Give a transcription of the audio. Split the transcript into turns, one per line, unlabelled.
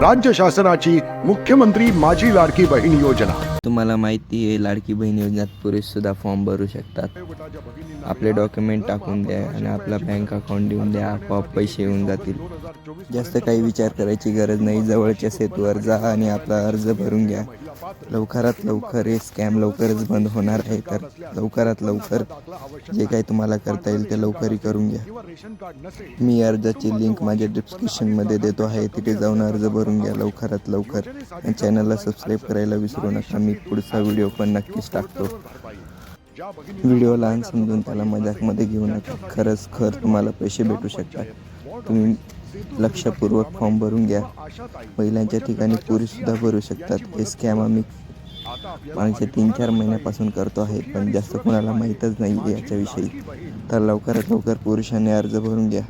राज्य शासनाची मुख्यमंत्री माझी लाडकी बहीण योजना.
तुम्हाला माहिती आहे लाडकी बहीण योजनेत पुरुषसुद्धा फॉर्म भरू शकतात. आपले डॉक्युमेंट टाकून द्या आणि आपला बँक अकाउंट देऊन द्या आपोआप पैसे येऊन जातील. जास्त काही विचार करायची गरज नाही जवळच्या सेतूवर जा आणि आपला अर्ज भरून घ्या. लवकरात लवकर हे स्कॅम लवकरच बंद होणार आहे तर लवकरात लवकर जे काही तुम्हाला करता येईल ते लवकरही करून घ्या. मी अर्जाची लिंक माझ्या डिस्क्रिप्शनमध्ये देतो आहे तिथे जाऊन अर्ज भरून घ्या लवकरात लवकर. आणि चॅनलला सबस्क्राईब करायला विसरू नका मी पुढचा व्हिडिओ पण नक्कीच टाकतो. व्हिडिओ लहान समजून त्याला मजाकमध्ये घेऊ नका. खरंच खर तुम्हाला पैसे भेटू शकतात. तुम्ही लक्षपूर्वक फॉर्म भरून घ्या. महिलांच्या ठिकाणी पुरुषसुद्धा भरू शकतात. हे स्कॅम आम्ही मागच्या तीन चार महिन्यापासून करतो आहे पण जास्त कोणाला माहीतच नाही आहे याच्याविषयी. तर लवकरात लवकर पुरुषांनी अर्ज भरून घ्या.